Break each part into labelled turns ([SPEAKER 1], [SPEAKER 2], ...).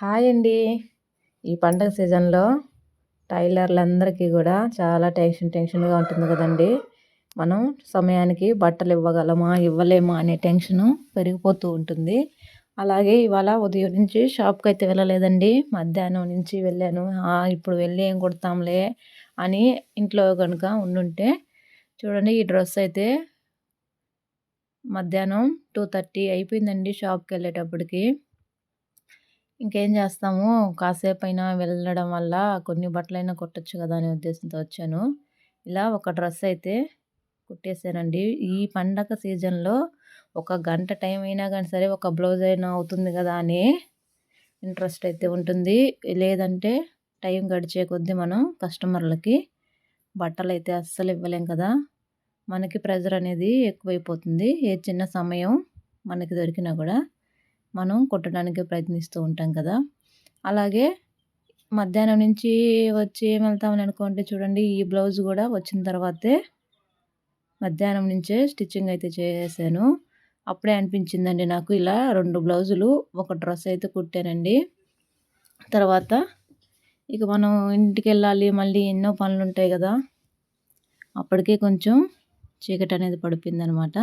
[SPEAKER 1] Hi అండి. ఈ పండగ సీజన్లో టైలర్లందరికీ కూడా చాలా టెన్షన్ టెన్షన్గా ఉంటుంది కదండి. మనం సమయానికి బట్టలు ఇవ్వగలమా ఇవ్వలేమా అనే టెన్షను పెరిగిపోతూ ఉంటుంది. అలాగే ఇవాళ ఉదయం నుంచి షాప్కి అయితే వెళ్ళలేదండి. మధ్యాహ్నం నుంచి వెళ్ళాను. ఇప్పుడు వెళ్ళి ఏం కుడతాంలే అని ఇంట్లో కనుక ఉండుంటే చూడండి ఈ డ్రెస్ అయితే మధ్యాహ్నం టూ థర్టీ అయిపోయిందండి షాప్కి వెళ్ళేటప్పటికి. ఇంకేం చేస్తాము? కాసేపు అయినా వెళ్ళడం వల్ల కొన్ని బట్టలైనా కుట్టచ్చు కదా అనే ఉద్దేశంతో వచ్చాను. ఇలా ఒక డ్రెస్ అయితే కుట్టేశానండి ఈ పండగ సీజన్లో ఒక గంట టైం అయినా కానీ సరే ఒక బ్లౌజ్ అయినా అవుతుంది కదా అని ఇంట్రెస్ట్ అయితే ఉంటుంది. లేదంటే టైం గడిచే కొద్దీ మనం కస్టమర్లకి బట్టలు అయితే అస్సలు ఇవ్వలేం కదా! మనకి ప్రెజర్ అనేది ఎక్కువైపోతుంది. ఏ చిన్న సమయం మనకి దొరికినా కూడా మనం కుట్టడానికి ప్రయత్నిస్తూ ఉంటాం కదా. అలాగే మధ్యాహ్నం నుంచి వచ్చి ఏం వెళ్తామని అనుకోండి చూడండి ఈ బ్లౌజ్ కూడా వచ్చిన తర్వాతే మధ్యాహ్నం నుంచే స్టిచ్చింగ్ అయితే చేసాను అప్పుడే అనిపించిందండి నాకు ఇలా రెండు బ్లౌజులు ఒక డ్రెస్ అయితే కుట్టానండి. తర్వాత ఇక మనం ఇంటికి వెళ్ళాలి మళ్ళీ ఎన్నో పనులు ఉంటాయి కదా. అప్పటికే కొంచెం చీకటి అనేది పడిపోయింది అనమాట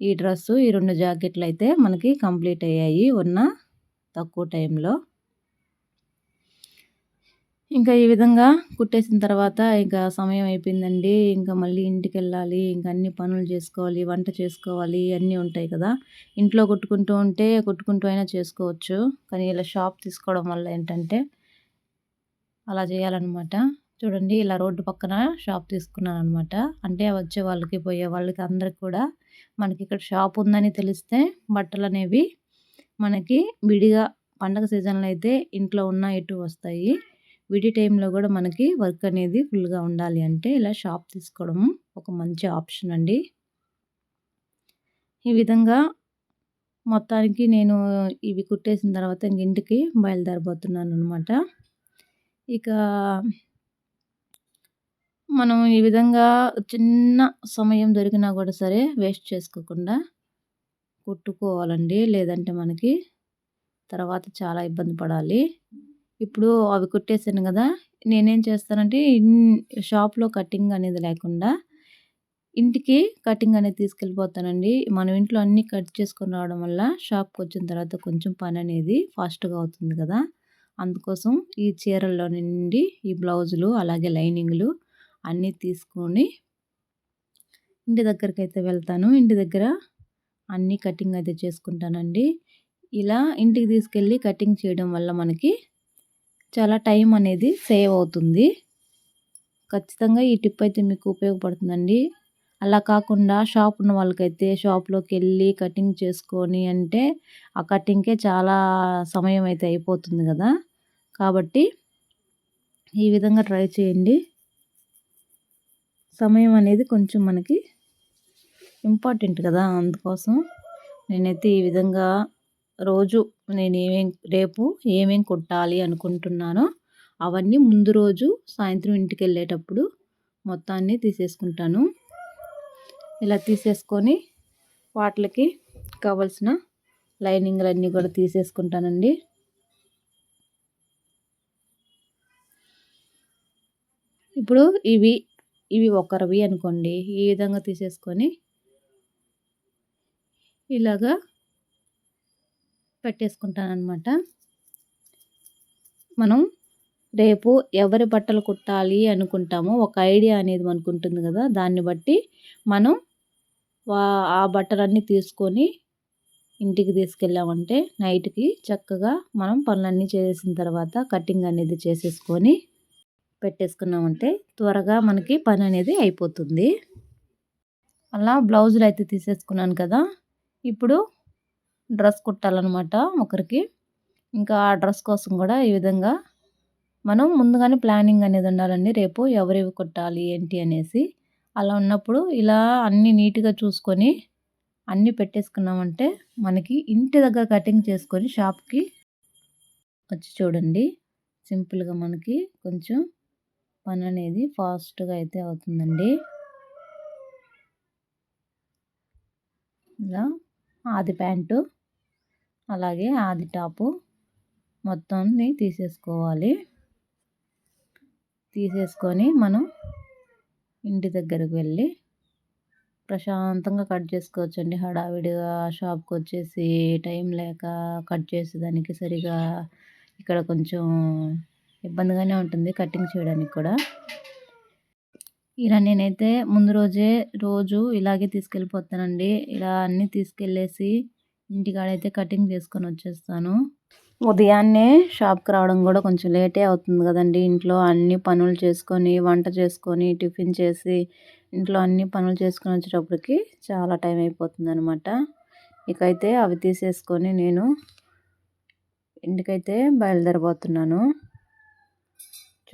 [SPEAKER 1] ఈ డ్రెస్సు ఈ రెండు జాకెట్లు అయితే మనకి కంప్లీట్ అయ్యాయి ఉన్న తక్కువ టైంలో. ఇంకా ఈ విధంగా కుట్టేసిన తర్వాత ఇంకా సమయం అయిపోయిందండి. ఇంకా మళ్ళీ ఇంటికి వెళ్ళాలి ఇంకా అన్ని పనులు చేసుకోవాలి వంట చేసుకోవాలి అన్నీ ఉంటాయి కదా. ఇంట్లో కుట్టుకుంటూ ఉంటే కుట్టుకుంటూ అయినా చేసుకోవచ్చు. కానీ ఇలా షాప్ తీసుకోవడం వల్ల ఏంటంటే అలా చేయాలన్నమాట. చూడండి ఇలా రోడ్డు పక్కన షాప్ తీసుకున్నాను అనమాట అంటే వచ్చే వాళ్ళకి పోయే వాళ్ళకి అందరికి కూడా మనకి ఇక్కడ షాప్ ఉందని తెలిస్తే బట్టలు అనేవి మనకి విడిగా పండగ సీజన్లో అయితే ఇంట్లో ఉన్న ఇటు వస్తాయి. విడి టైంలో కూడా మనకి వర్క్ అనేది ఫుల్గా ఉండాలి అంటే ఇలా షాప్ తీసుకోవడం ఒక మంచి ఆప్షన్ అండి. ఈ విధంగా మొత్తానికి నేను ఇవి కుట్టేసిన తర్వాత ఇంక ఇంటికి బయలుదేరబోతున్నాను అనమాట ఇక మనం ఈ విధంగా చిన్న సమయం దొరికినా కూడా సరే వేస్ట్ చేసుకోకుండా కుట్టుకోవాలండి. లేదంటే మనకి తర్వాత చాలా ఇబ్బంది పడాలి. ఇప్పుడు అవి కుట్టేసాను కదా నేనేం చేస్తానంటే షాప్లో కటింగ్ అనేది లేకుండా ఇంటికి కటింగ్ అనేది తీసుకెళ్ళిపోతానండి. మనం ఇంట్లో అన్నీ కట్ చేసుకొని రావడం వల్ల షాప్కి వచ్చిన తర్వాత కొంచెం పని అనేది ఫాస్ట్గా అవుతుంది కదా. అందుకోసం ఈ చీరల్లో నుండి ఈ బ్లౌజులు అలాగే లైనింగ్లు అన్నీ తీసుకొని ఇంటి దగ్గరికి అయితే వెళ్తాను. ఇంటి దగ్గర అన్నీ కటింగ్ అయితే చేసుకుంటానండి. ఇలా ఇంటికి తీసుకెళ్ళి కటింగ్ చేయడం వల్ల మనకి చాలా టైం అనేది సేవ్ అవుతుంది. ఖచ్చితంగా ఈ టిప్ అయితే మీకు ఉపయోగపడుతుందండి. అలా కాకుండా షాప్ ఉన్న వాళ్ళకైతే షాప్లోకి వెళ్ళి కటింగ్ చేసుకొని అంటే ఆ కటింగ్కే చాలా సమయం అయితే అయిపోతుంది కదా. కాబట్టి ఈ విధంగా ట్రై చేయండి. సమయం అనేది కొంచెం మనకి ఇంపార్టెంట్ కదా అందుకోసం. నేనైతే ఈ విధంగా రోజు నేను ఏమేం రేపు ఏమేం కుట్టాలి అనుకుంటున్నానో అవన్నీ ముందు రోజు సాయంత్రం ఇంటికి వెళ్ళేటప్పుడు మొత్తాన్ని తీసేసుకుంటాను. ఇలా తీసేసుకొని వాటికి కావలసిన లైనింగ్లన్నీ కూడా తీసేసుకుంటానండి. ఇప్పుడు ఇవి ఇవి ఒకరివి అనుకోండి. ఈ విధంగా తీసేసుకొని ఇలాగా పెట్టేసుకుంటానమాట మనం రేపు ఎవరి బట్టలు కుట్టాలి అనుకుంటామో ఒక ఐడియా అనేది మనకు ఉంటుంది కదా. దాన్ని బట్టి మనం ఆ బట్టలన్నీ తీసుకొని ఇంటికి తీసుకెళ్ళామంటే నైట్కి చక్కగా మనం పనులన్నీ చేసిన తర్వాత కటింగ్ అనేది చేసేసుకొని పెట్టేసుకున్నామంటే త్వరగా మనకి పని అనేది అయిపోతుంది. అలా బ్లౌజులు అయితే తీసేసుకున్నాను కదా ఇప్పుడు డ్రెస్ కుట్టాలన్నమాట ఒకరికి. ఇంకా ఆ డ్రెస్ కోసం కూడా ఈ విధంగా మనం ముందుగానే ప్లానింగ్ అనేది ఉండాలండి రేపు ఎవరివి కుట్టాలి ఏంటి అనేసి. అలా ఉన్నప్పుడు ఇలా అన్నీ నీట్గా చూసుకొని అన్నీ పెట్టేసుకున్నామంటే మనకి ఇంటి దగ్గర కటింగ్ చేసుకొని షాప్కి వచ్చి చూడండి. సింపుల్గా మనకి కొంచెం పని అనేది ఫాస్ట్గా అయితే అవుతుందండి. ఇలా ఆది ప్యాంటు అలాగే ఆది టాపు మొత్తాన్ని తీసేసుకోవాలి. తీసేసుకొని మనం ఇంటి దగ్గరకు వెళ్ళి ప్రశాంతంగా కట్ చేసుకోవచ్చు అండి హడావిడిగా షాప్కి వచ్చేసి టైం లేక కట్ చేసేదానికి సరిగా ఇక్కడ కొంచెం ఇబ్బందిగానే ఉంటుంది కటింగ్ చేయడానికి కూడా. ఇలా నేనైతే ముందు రోజే రోజు ఇలాగే తీసుకెళ్ళిపోతానండి. ఇలా అన్నీ తీసుకెళ్ళేసి ఇంటికాడైతే కటింగ్ చేసుకొని వచ్చేస్తాను. ఉదయాన్నే షాప్కి రావడం కూడా కొంచెం లేటే అవుతుంది కదండి. ఇంట్లో అన్ని పనులు చేసుకొని వంట చేసుకొని టిఫిన్ చేసి ఇంట్లో అన్ని పనులు చేసుకొని వచ్చేటప్పటికి చాలా టైం అయిపోతుంది అనమాట ఇకైతే అవి తీసేసుకొని నేను ఇంటికైతే బయలుదేరబోతున్నాను.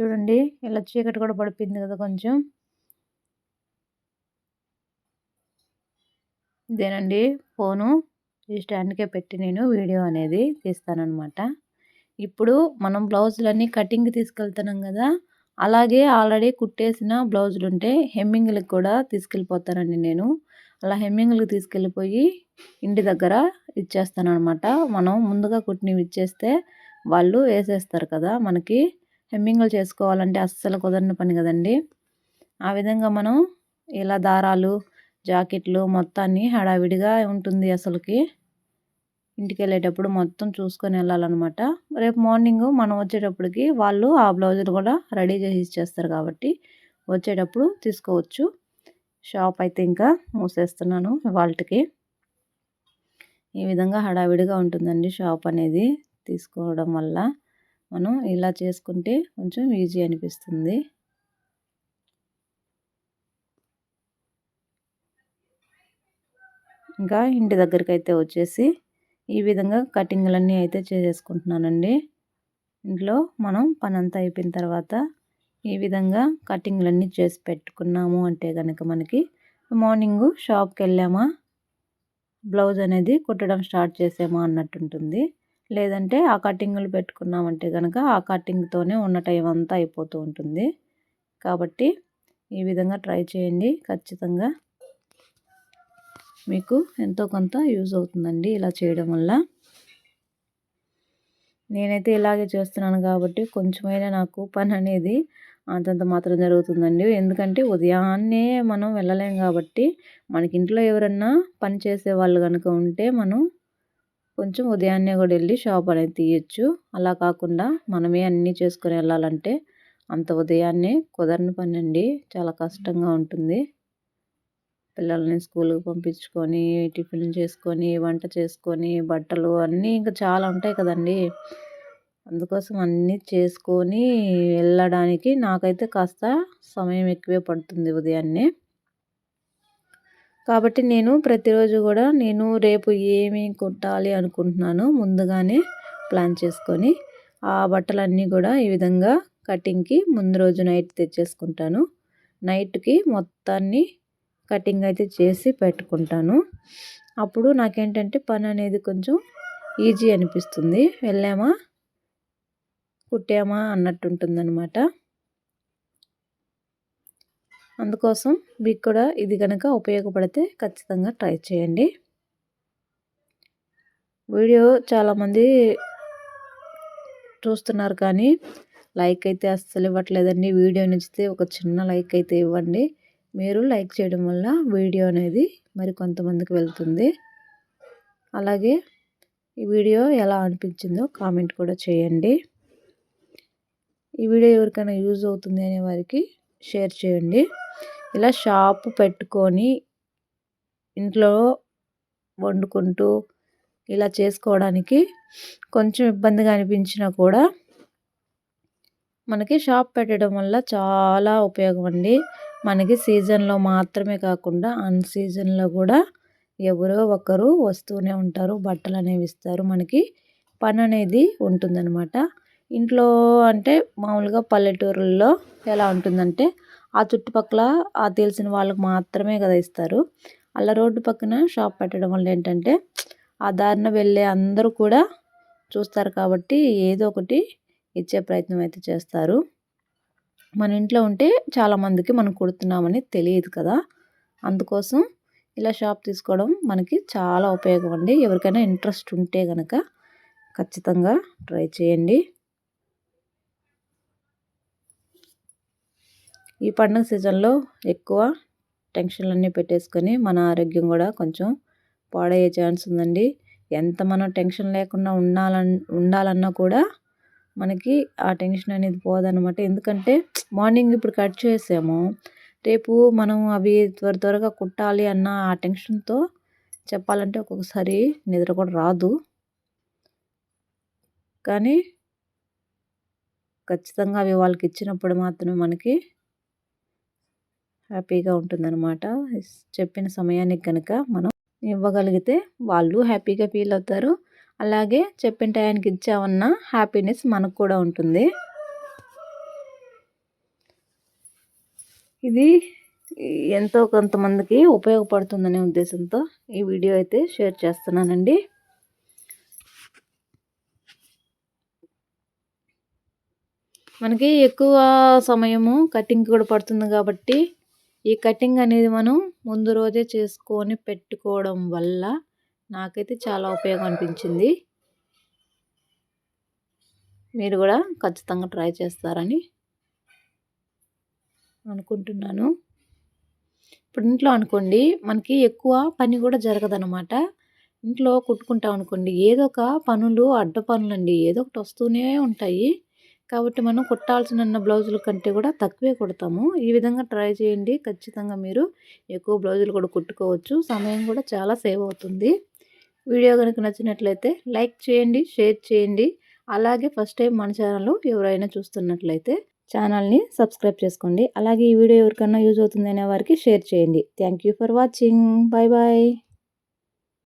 [SPEAKER 1] చూడండి. ఇలా చీకటి కూడా పడిపోయింది కదా కొంచెం. ఇదేనండి ఫోను. ఈ స్టాండ్కే పెట్టి నేను వీడియో అనేది తీస్తానన్నమాట. ఇప్పుడు మనం బ్లౌజులన్నీ కటింగ్ తీసుకెళ్తున్నాం కదా. అలాగే ఆల్రెడీ కుట్టేసిన బ్లౌజులు ఉంటే హెమ్మింగ్లకు కూడా తీసుకెళ్ళిపోతానండి నేను. అలా హెమ్మింగ్లకు తీసుకెళ్ళిపోయి ఇంటి దగ్గర ఇచ్చేస్తాను అనమాట మనం ముందుగా కుట్టినవి ఇచ్చేస్తే వాళ్ళు వేసేస్తారు కదా మనకి. హెమ్మింగ్లు చేసుకోవాలంటే అస్సలు కుదరని పని కదండి. ఆ విధంగా మనం ఇలా దారాలు జాకెట్లు మొత్తాన్ని హడావిడిగా ఉంటుంది అసలుకి. ఇంటికి వెళ్ళేటప్పుడు మొత్తం చూసుకొని వెళ్ళాలన్నమాట. రేపు మార్నింగ్ మనం వచ్చేటప్పటికి వాళ్ళు ఆ బ్లౌజులు కూడా రెడీ చేసి ఇచ్చేస్తారు కాబట్టి వచ్చేటప్పుడు తీసుకోవచ్చు. షాప్ అయితే ఇంకా మూసేస్తున్నాను వాళ్ళకి. ఈ విధంగా హడావిడిగా ఉంటుందండి షాప్ అనేది తీసుకోవడం వల్ల. మనం ఇలా చేసుకుంటే కొంచెం ఈజీ అనిపిస్తుంది. ఇంకా ఇంటి దగ్గరికి అయితే వచ్చేసి ఈ విధంగా కటింగ్లన్నీ అయితే చేసేసుకుంటున్నానండి. ఇంట్లో మనం పని అంతా అయిపోయిన తర్వాత ఈ విధంగా కటింగ్లన్నీ చేసి పెట్టుకున్నాము అంటే కనుక మనకి మార్నింగు షాప్కి వెళ్ళామా బ్లౌజ్ అనేది కుట్టడం స్టార్ట్ చేసామా అన్నట్టు ఉంటుంది. లేదంటే ఆ కటింగ్లు పెట్టుకున్నామంటే కనుక ఆ కటింగ్తోనే ఉన్న టైం అంతా అయిపోతూ ఉంటుంది. కాబట్టి ఈ విధంగా ట్రై చేయండి. ఖచ్చితంగా మీకు ఎంతో కొంత యూజ్ అవుతుందండి ఇలా చేయడం వల్ల. నేనైతే ఇలాగే చేస్తున్నాను కాబట్టి కొంచెమైనా నాకు పని అనేది అంతంత మాత్రం జరుగుతుందండి. ఎందుకంటే ఉదయాన్నే మనం వెళ్ళలేం కాబట్టి మనకి ఇంట్లో ఎవరన్నా పని చేసే వాళ్ళు కనుక ఉంటే మనం కొంచెం ఉదయాన్నే కూడా వెళ్ళి షాప్ అనేది తీయచ్చు. అలా కాకుండా మనమే అన్నీ చేసుకొని వెళ్ళాలంటే అంత ఉదయాన్నే కుదరని పని అండి. చాలా కష్టంగా ఉంటుంది. పిల్లల్ని స్కూల్కి పంపించుకొని టిఫిన్ చేసుకొని వంట చేసుకొని బట్టలు అన్నీ ఇంకా చాలా ఉంటాయి కదండి. అందుకోసం అన్నీ చేసుకొని వెళ్ళడానికి నాకైతే కాస్త సమయం ఎక్కువే పడుతుంది ఉదయాన్నే. కాబట్టి నేను ప్రతిరోజు కూడా నేను రేపు ఏమి కుట్టాలి అనుకుంటున్నాను ముందుగానే ప్లాన్ చేసుకొని ఆ బట్టలన్నీ కూడా ఈ విధంగా కటింగ్కి ముందు రోజు నైట్ తెచ్చేసుకుంటాను. నైట్కి మొత్తాన్ని కటింగ్ అయితే చేసి పెట్టుకుంటాను. అప్పుడు నాకేంటంటే పని అనేది కొంచెం ఈజీ అనిపిస్తుంది. వెళ్ళామా? కుట్టామా? అన్నట్టు ఉంటుందన్నమాట. అందుకోసం మీకు కూడా ఇది కనుక ఉపయోగపడితే ఖచ్చితంగా ట్రై చేయండి. వీడియో చాలామంది చూస్తున్నారు కానీ లైక్ అయితే అస్సలు ఇవ్వట్లేదండి. వీడియో నచ్చితే ఒక చిన్న లైక్ అయితే ఇవ్వండి. మీరు లైక్ చేయడం వల్ల వీడియో అనేది మరి కొంతమందికి వెళ్తుంది. అలాగే ఈ వీడియో ఎలా అనిపించిందో కామెంట్ కూడా చేయండి. ఈ వీడియో ఎవరికైనా యూజ్ అవుతుంది అనే వారికి షేర్ చేయండి. ఇలా షాపు పెట్టుకొని ఇంట్లో వండుకుంటూ ఇలా చేసుకోవడానికి కొంచెం ఇబ్బందిగా అనిపించినా కూడా మనకి షాప్ పెట్టడం వల్ల చాలా ఉపయోగం అండి. మనకి సీజన్లో మాత్రమే కాకుండా అన్ సీజన్లో కూడా ఎవరో ఒకరు వస్తూనే ఉంటారు. బట్టలు అనేవి ఇస్తారు. మనకి పని అనేది ఉంటుందన్నమాట. ఇంట్లో అంటే మామూలుగా పల్లెటూరుల్లో ఎలా ఉంటుందంటే ఆ చుట్టుపక్కల ఆ తెలిసిన వాళ్ళకి మాత్రమే కదా ఇస్తారు. అలా రోడ్డు పక్కన షాప్ పెట్టడం వల్ల ఏంటంటే ఆ దారిన వెళ్ళే అందరూ కూడా చూస్తారు కాబట్టి ఏదో ఒకటి ఇచ్చే ప్రయత్నం అయితే చేస్తారు. మన ఇంట్లో ఉంటే చాలామందికి మనం కుడుతున్నామని తెలియదు కదా. అందుకోసం ఇలా షాప్ తీసుకోవడం మనకి చాలా ఉపయోగం అండి. ఎవరికైనా ఇంట్రెస్ట్ ఉంటే కనుక ఖచ్చితంగా ట్రై చేయండి. ఈ పండుగ సీజన్లో ఎక్కువ టెన్షన్లన్నీ పెట్టేసుకొని మన ఆరోగ్యం కూడా కొంచెం పాడయ్యే ఛాన్స్ ఉందండి. ఎంత మనం టెన్షన్ లేకుండా ఉండాలన్ ఉండాలన్నా కూడా మనకి ఆ టెన్షన్ అనేది పోదనమాట ఎందుకంటే మార్నింగ్ ఇప్పుడు కట్ చేసాము. రేపు మనం అవి త్వర త్వరగా కుట్టాలి అన్న ఆ టెన్షన్తో చెప్పాలంటే ఒక్కొక్కసారి నిద్ర కూడా రాదు. కానీ ఖచ్చితంగా అవి వాళ్ళకి ఇచ్చినప్పుడు మాత్రమే మనకి హ్యాపీగా ఉంటుందన్నమాట. చెప్పిన సమయానికి కనుక మనం ఇవ్వగలిగితే వాళ్ళు హ్యాపీగా ఫీల్ అవుతారు. అలాగే చెప్పిన టయానికి ఇచ్చామన్న హ్యాపీనెస్ మనకు కూడా ఉంటుంది. ఇది ఎంతో కొంతమందికి ఉపయోగపడుతుందనే ఉద్దేశంతో ఈ వీడియో అయితే షేర్ చేస్తున్నానండి. మనకి ఎక్కువ సమయము కటింగ్ కూడా పడుతుంది కాబట్టి ఈ కటింగ్ అనేది మనం ముందు రోజే చేసుకొని పెట్టుకోవడం వల్ల నాకైతే చాలా ఉపయోగం అనిపించింది మీరు కూడా ఖచ్చితంగా ట్రై చేస్తారని అనుకుంటున్నాను. ఇప్పుడు ఇంట్లో అనుకోండి మనకి ఎక్కువ పని కూడా జరగదనమాట ఇంట్లో కుట్టుకుంటాం అనుకోండి ఏదో ఒక పనులు అడ్డ పనులండి ఏదో ఒకటి వస్తూనే ఉంటాయి. కాబట్టి మనం కుట్టాల్సిన బ్లౌజుల కంటే కూడా తక్కువే కుడతాము. ఈ విధంగా ట్రై చేయండి. ఖచ్చితంగా మీరు ఎక్కువ బ్లౌజులు కూడా కుట్టుకోవచ్చు. సమయం కూడా చాలా సేవ్ అవుతుంది. వీడియో కనుక నచ్చినట్లయితే లైక్ చేయండి షేర్ చేయండి. అలాగే ఫస్ట్ టైం మన ఛానల్ ఎవరైనా చూస్తున్నట్లయితే ఛానల్ని సబ్స్క్రైబ్ చేసుకోండి. అలాగే ఈ వీడియో ఎవరికన్నా యూజ్ అవుతుంది అనే వారికి షేర్ చేయండి. Thank for watching. Bye bye